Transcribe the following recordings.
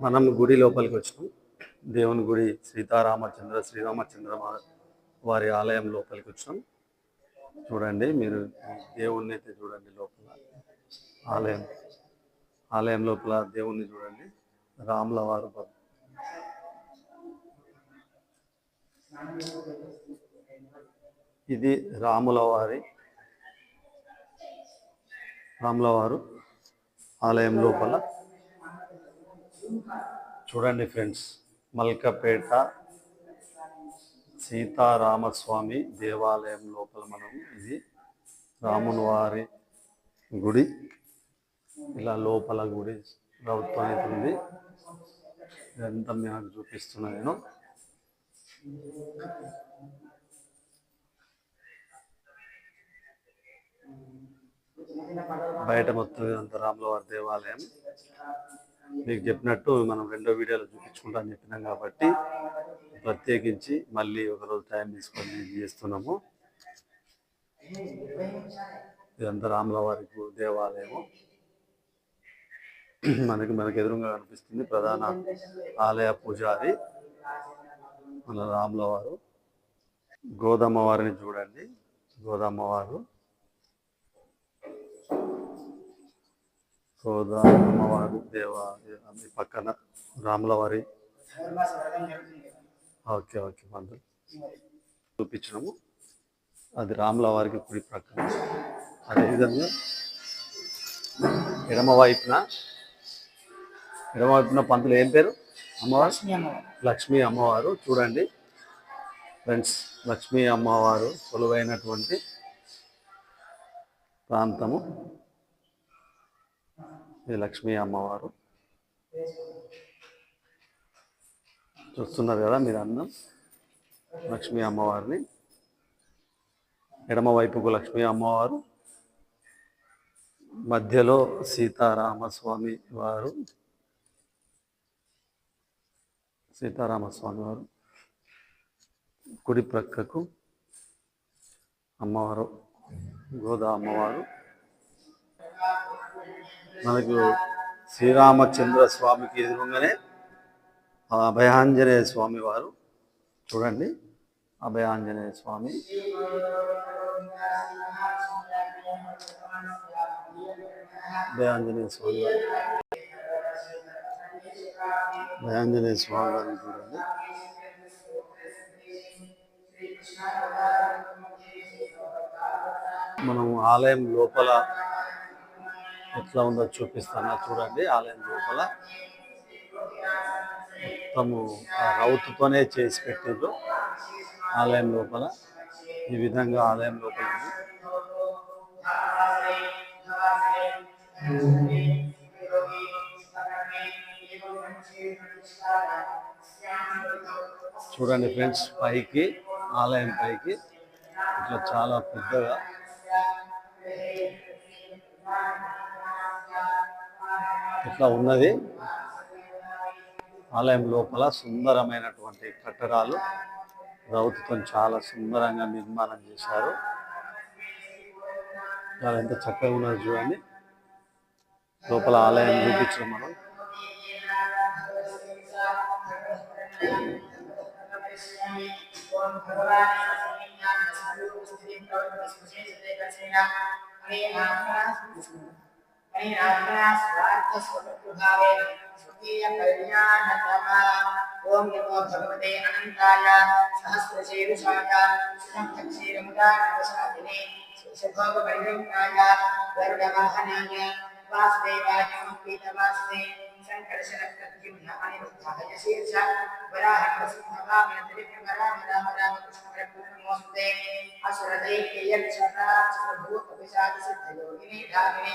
మనం గుడి లోపలికి వచ్చినాం. దేవుని గుడి సీతారామచంద్ర శ్రీరామచంద్ర వారి ఆలయం లోపలికి వచ్చినాం. చూడండి మీరు దేవుణ్ణి అయితే చూడండి లోపల. ఆలయం. ఆలయం లోపల దేవుణ్ణి చూడండి. రాముల వారు ఇది రాముల వారి రాముల వారు ఆలయం లోపల చూడండి ఫ్రెండ్స్ మల్కపేట సీతారామస్వామి దేవాలయం లోపల మనం ఇది రాముని వారి గుడి. ఇలా లోపల గుడి ప్రభుత్వం అవుతుంది ఇదంతా మీకు చూపిస్తున్నా నేను. బయట మొత్తం ఇదంతా రాముల వారి దేవాలయం. మీకు చెప్పినట్టు మనం రెండో వీడియోలో చూపించుకుంటా అని చెప్పినాం కాబట్టి ప్రత్యేకించి మళ్ళీ ఒకరోజు టైం తీసుకొని ఇది చేస్తున్నాము. ఇదంతా రాముల దేవాలయము. మనకి మనకు ఎదురుగా కనిపిస్తుంది ప్రధాన ఆలయ పూజారి మన రాముల వారు గోదమ్మ వారిని చూడండి. గోదమ్మ వారు దేవా అది పక్కన రాముల వారి ఓకే ఓకే మందులు చూపించినాము. అది రాముల వారికి కుడి ప్రక్కన. అదేవిధంగా ఎడమ వైపున ఎడమ వైపున పంతులు ఏం పేరు? అమ్మవారు. లక్ష్మీ అమ్మవారు. చూడండి. ఫ్రెండ్స్ లక్ష్మీ అమ్మవారు కొలువైనటువంటి ప్రాంతము. ఇది లక్ష్మీ అమ్మవారు. చూస్తున్నారు కదా మీరు అన్నం. లక్ష్మీ అమ్మవారిని. ఎడమవైపుకు లక్ష్మీ అమ్మవారు. మధ్యలో సీతారామస్వామి వారు. సీతారామస్వామి వారు. కుడి ప్రక్కకు అమ్మవారు గోదా అమ్మవారు. మనకు శ్రీరామచంద్ర స్వామికి ఎదురుగానే అభయాంజనేయ స్వామి వారు. చూడండి. అభయాంజనేయ స్వామి. అభయాంజనేయ స్వామి వారు. అభయాంజనేయ స్వామి వారిని చూడండి. మనం ఆలయం లోపల ఎట్లా ఉందో చూపిస్తాను చూడండి ఆలయం లోపల మొత్తము ఆ రౌతుతోనే చేసి పెట్టిండ్రు ఆలయం లోపల ఈ విధంగా ఆలయం లోపల ఉంది. చూడండి ఫ్రెండ్స్ పైకి ఆలయం పైకి ఇట్లా చాలా పెద్దగా ఇట్లా ఉన్నది. ఆలయం లోపల సుందరమైనటువంటి కట్టడాలు. రౌతుతో చాలా సుందరంగా నిర్మాణం చేశారు. చాలా ఎంత చక్కగా ఉన్నది చూడండి. లోపల ఆలయం చూపించాం మనం. ओम नमो भगवते अनंताय सहस्रशीर्षाय सुसंक्षीरमुदानवसादिने सुभोगपर्यन्ताय गरुडवाहनाय वासुदेवाय पीतवासुदे संकर्षणप्रत्युन्नमनिरुद्धाय शीर्ष वराहनवसिंहवामनत्रिविमराम राम रामकृष्णप्रपूर्णमोऽस्तुते असुरदैत्ययक्षराक्षसभूतपिशाचसिद्धयोगिनी धागिनी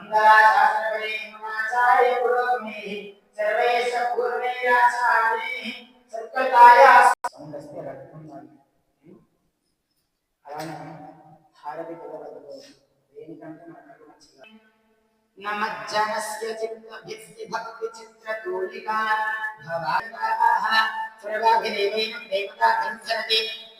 రామ కృష్ణ నమోస్తే అసుర దైత్య యక్షణ భూత పిశాచ సిద్ధ యోగిని ధామిని జై మంగళాచార్య పురోగమే సర్వేశ పూర్ణేయాచార్య సత్కల్ దేవతాయ సౌండ్ వస్తే రక్తం తాగి. అలానే హారతి పిలవదు దేనికంటే మనకు మంచిగా నమజ్జనస్య చిత్తభిస్తి భక్తి చిత్రతూలికా భవాః సర్వాభిదేవైనం దేవతా ధరించరతి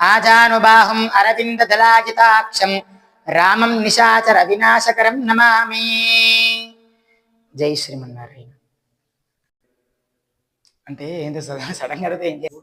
ఆజానుబాహుం అరవిందదలాజితాక్షం రామం నిశాచర వినాశకరం నమామి జై శ్రీమన్నారాయణ అంటే ఏంటో సడన్గా అడిగితే ఏం చేయాలి?